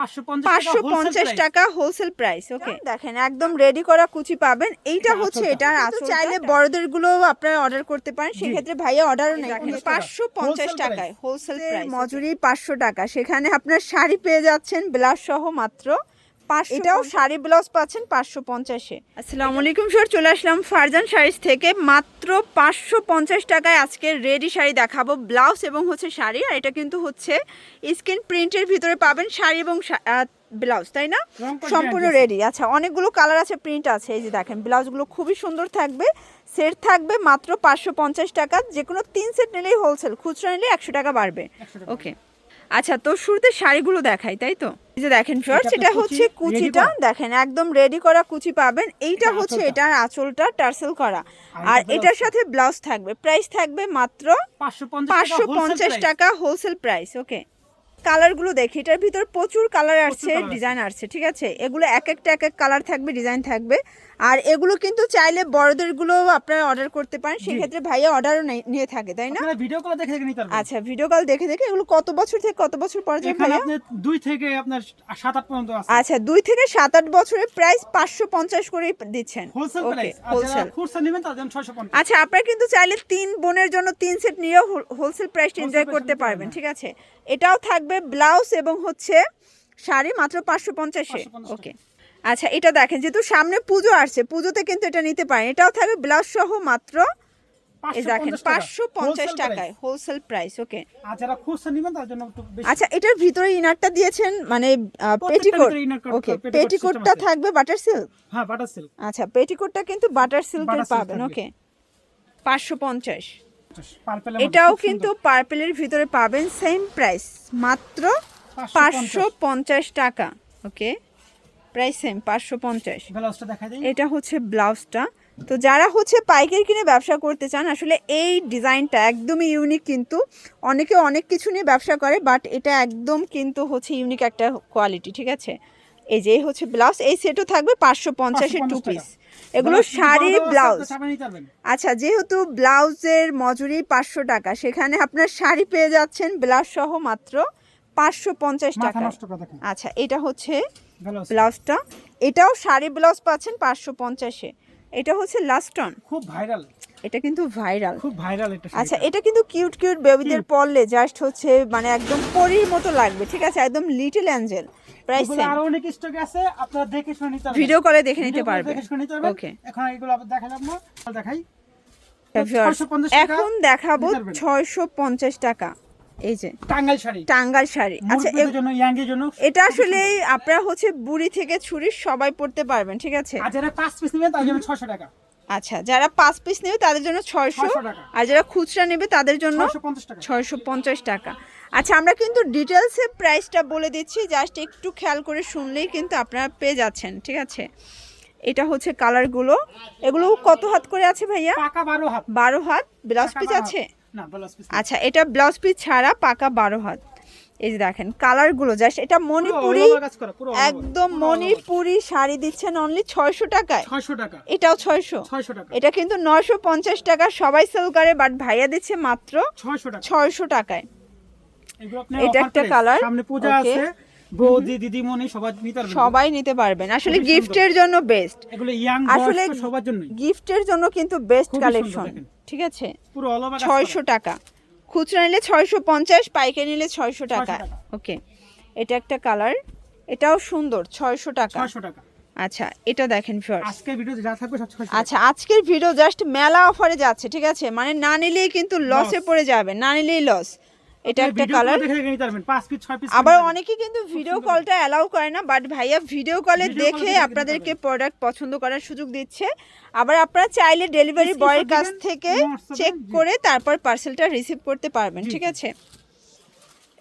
পাঁচশো পঞ্চাশ টাকা হোলসেল প্রাইস ওকে দেখেন একদম রেডি করা কুচি পাবেন। এইটা হচ্ছে এটা চাইলে বড়দেরগুলো আপনারা অর্ডার করতে পারেন। সেক্ষেত্রে ভাইয়া অর্ডারও নেই। পাঁচশো পঞ্চাশ টাকায়. হোলসেল মজুরি পাঁচশো টাকা। সেখানে আপনার শাড়ি পেয়ে যাচ্ছেন ব্লাউজ সহ মাত্র পাঁচশো এটাও শাড়ি ব্লাউজ পাচ্ছেন পাঁচশো পঞ্চাশে। আসসালামু আলাইকুম স্যার চলে আসলাম ফারজান শাড়িজ থেকে। মাত্র পাঁচশো পঞ্চাশ টাকায় আজকে রেডি শাড়ি দেখাবো ব্লাউজ এবং হচ্ছে শাড়ি। আর এটা কিন্তু হচ্ছে স্ক্রিন প্রিন্টের ভিতরে পাবেন শাড়ি এবং ব্লাউজ তাই না? সম্পূর্ণ রেডি। আচ্ছা অনেকগুলো কালার আছে প্রিন্ট আছে। এই যে দেখেন ব্লাউজগুলো খুবই সুন্দর থাকবে সেট থাকবে মাত্র পাঁচশো পঞ্চাশ টাকা। যে কোনো তিন সেট নিলেই হোলসেল খুচরা নিলে একশো টাকা বাড়বে। ওকে আচ্ছা তো শুরুতে শাড়িগুলো দেখাই তাই তো? এই যে দেখেন ফার্স্ট এটা হচ্ছে কুচিটা দেখেন একদম রেডি করা কুচি পাবেন। এইটা হচ্ছে এটার আঁচলটা টার্সেল করা। আর আর এটার সাথে ব্লাউজ থাকবে। প্রাইস থাকবে মাত্র পাঁচশো পঞ্চাশ টাকা হোলসেল প্রাইস ওকে কালারগুলো দেখি এটার ভিতর প্রচুর কালার আসছে আছে। ডিজাইন আসছে। ঠিক আছে? এগুলো এক একটা এক এক কালার থাকবে ডিজাইন থাকবে। আর এগুলো কিন্তু চাইলে বড়দেরগুলো আপনারা অর্ডার করতে পারেন সেক্ষেত্রে ভাইয়া অর্ডারও নিয়ে থাকে তাই না? ভিডিও কল দেখে দেখে নিতে পারবেন। আচ্ছা ভিডিও কল দেখে দেখে এগুলো কত বছর থেকে কত বছর পর্যন্ত ভাইয়া? আপনি দুই থেকে আপনার সাত আট পর্যন্ত আছে। আচ্ছা দুই থেকে সাত আট বছরের প্রাইস পাঁচশো পঞ্চাশ করেই দিচ্ছেন। হোলসেল প্রাইস হোলসেল নেবেন তাদের জন্য 650 আচ্ছা আপনারা কিন্তু চাইলে তিন বোনের জন্য তিন সেট নিয়েও হোলসেল প্রাইস এনজয় করতে পারবেন। ঠিক আছে? এটাও থাকবে ব্লাউজ এবং হচ্ছে শাড়ি মাত্র পাঁচশো পঞ্চাশে ওকে। আচ্ছা এটা দেখেন যেহেতু সামনে পুজো আসছে পুজোতে কিন্তু এটা নিতে পারেন। এটাও থাকবে ব্লাউজ সহ মাত্র দেখেন পাঁচশো পঞ্চাশ টাকায় হোলসেল প্রাইস ওকে। আচ্ছা এটার ভিতরে ইনারটা দিয়েছেন মানে পেটিকোট ওকে পেটিকোটটা থাকবে বাটার সিল্ক হ্যাঁ বাটার সিল্ক আচ্ছা পেটিকোটটা কিন্তু বাটার সিল্কের পাবেন ওকে। পাঁচশো পঞ্চাশ। এটাও কিন্তু পার্পেলের ভিতরে পাবেন সেম প্রাইস মাত্র পাঁচশো পঞ্চাশ টাকা ওকে? প্রাইস সেম পাঁচশো পঞ্চাশ। এটা হচ্ছে ব্লাউজটা। তো যারা হচ্ছে পাইকারি কিনে ব্যবসা করতে চান আসলে এই ডিজাইনটা একদমই ইউনিক কিন্তু অনেকে অনেক কিছু নিয়ে ব্যবসা করে বাট এটা একদম কিন্তু হচ্ছে ইউনিক একটা কোয়ালিটি ঠিক আছে? এই যে হচ্ছে ব্লাউজ এই সেটও থাকবে পাঁচশো পঞ্চাশের টু পিস। এগুলো শাড়ি ব্লাউজ। আচ্ছা যেহেতু ব্লাউজের মজুরি পাঁচশো টাকা সেখানে আপনার শাড়ি পেয়ে যাচ্ছেন ব্লাউজ সহ মাত্র পাঁচশো পঞ্চাশ টাকা আচ্ছা এটা হচ্ছে ব্লাউজটা। এটাও শাড়ি ব্লাউজ পাচ্ছেন পাঁচশো পঞ্চাশে। এটা হচ্ছে লাস্টন। খুব ভাইরাল। এটা কিন্তু ভাইরাল খুব ভাইরাল এটা আচ্ছা এটা কিন্তু কিউট কিউট বেবিদের. পরলে জাস্ট হচ্ছে মানে একদম পরীর মতো লাগবে ঠিক আছে? একদম লিটল অ্যাঞ্জেল প্রাইস আরও অনেক স্টক আছে আপনারা দেখে শুনে নিতে পারবেন। ভিডিও কলে দেখে নিতে পারবে। দেখে শুনে নিতে পারবেন। ওকে এখন এগুলো আবার দেখা যাবে না দেখাই 650 এখন দেখাবো নিতে পারবেন। ছয়শো পঞ্চাশ টাকা। এই যে টাঙ্গাইল শাড়ি। টাঙ্গাল শাড়ি। আচ্ছা জন্য এটা আসলে আপনারা হচ্ছে বুড়ি থেকে ছুরি সবাই পড়তে পারবেন ঠিক আছে? আর যারা পাঁচ পিস নেবেন তার জন্য 600 টাকা। আচ্ছা যারা পাঁচ পিস নেবে তাদের জন্য ছয়শো আর যারা খুচরা নেবে তাদের জন্য 650 ছয়শো পঞ্চাশ টাকা। আচ্ছা আমরা কিন্তু ডিটেলসে প্রাইসটা বলে দিচ্ছি জাস্ট একটু খেয়াল করে শুনলেই কিন্তু আপনারা পেয়ে যাচ্ছেন ঠিক আছে? এটা হচ্ছে কালারগুলো এগুলো কত হাত করে আছে ভাইয়া? পাকা 12 হাত। বারো হাত। ব্লাউজ পিস আছে? আচ্ছা এটা ব্লাউজ পিস ছাড়া পাকা বারো হাত। এই যে দেখেন কালারগুলো জাস্ট এটা মণিপুরি একদম। মণিপুরি শাড়ি দিচ্ছেন অনলি ছয়শো টাকায়। 600 টাকা। এটাও ছয়শো। 600 টাকা। এটা কিন্তু নশো পঞ্চাশ টাকা সবাই সেল করে বাট ভাইয়া দিচ্ছে মাত্র 600 টাকা। ছয়শো টাকায়। এটা একটা colour, সামনে পূজা আছে বৌদি দিদিমণি সবাই নিতে পারবেন সবাই নিতে পারবেন। আসলে গিফটের জন্য বেস্ট এগুলো ইয়াং আসলে সবার জন্যই। গিফটের জন্য কিন্তু বেস্ট কালেকশন ঠিক আছে? পুরো অল ওভার ছয়শো টাকা। খুচরা নিলে ছয়শো পঞ্চাশ পাইকারি নিলে ছয়শো টাকা। ওকে এটা একটা কালার। এটাও সুন্দর ছয়শো টাকা। টাকা। আচ্ছা এটা দেখেন ফিওর আজকের ভিডিও যা থাকবে সব 600 আচ্ছা আজকের ভিডিও জাস্ট মেলা অফারে যাচ্ছে ঠিক আছে? মানে না নিলেই কিন্তু লসে পড়ে যাবে না নিলেই লস এটা একটা কালার দেখে দেখে নিতে পারবেন 5 পিস 6 পিস আবার অনেকে কিন্তু ভিডিও কলটা অ্যালাউ করে না বাট ভাইয়া ভিডিও কলে দেখে দেখে আপনাদেরকে প্রোডাক্ট পছন্দ করার সুযোগ দিচ্ছে। আবার আপনারা চাইলে ডেলিভারি বয়ের কাছ থেকে চেক করে তারপর পার্সেলটা রিসিভ করতে পারবেন ঠিক আছে?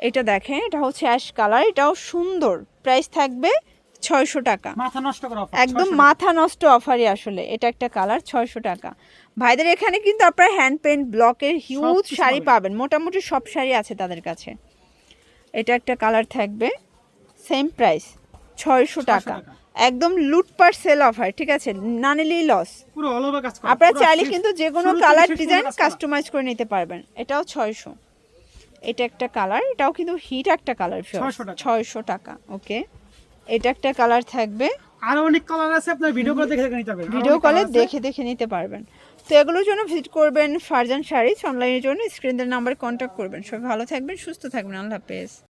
এটা দেখেন এটা হচ্ছে অ্যাশ কালার এটাও সুন্দর। প্রাইস থাকবে ছয়শো টাকা। মাথা নষ্ট করা একদম মাথা নষ্ট অফারই আসলে এটা একটা কালার ছয়শো টাকা। ভাইদের এখানে কিন্তু আপনারা হ্যান্ড পেন্ট ব্লকের হিউজ শাড়ি পাবেন। মোটামুটি সব শাড়ি আছে তাদের কাছে। এটা একটা কালার থাকবে সেম প্রাইস ছয়শো টাকা। একদম লুটপাট সেল অফার ঠিক আছে না নিলেই লস আপনারা চাইলে কিন্তু যে কোনো কালার ডিজাইন কাস্টমাইজ করে। নিতে পারবেন। এটাও ছয়শো। এটা একটা কালার এটাও কিন্তু হিট একটা কালার ছয়শো টাকা। ওকে এটা একটা কালার থাকবে। আরও অনেক কালার আছে আপনার ভিডিও কলে দেখে নিতে পারবেন। ভিডিও কলে দেখে দেখে নিতে পারবেন। তো এগুলোর জন্য ভিজিট করবেন ফারজান শাড়িজ অনলাইনের জন্য। স্ক্রিনের নাম্বারে কন্ট্যাক্ট করবেন। সবাই ভালো থাকবেন সুস্থ থাকবেন। আল্লাহ হাফেজ।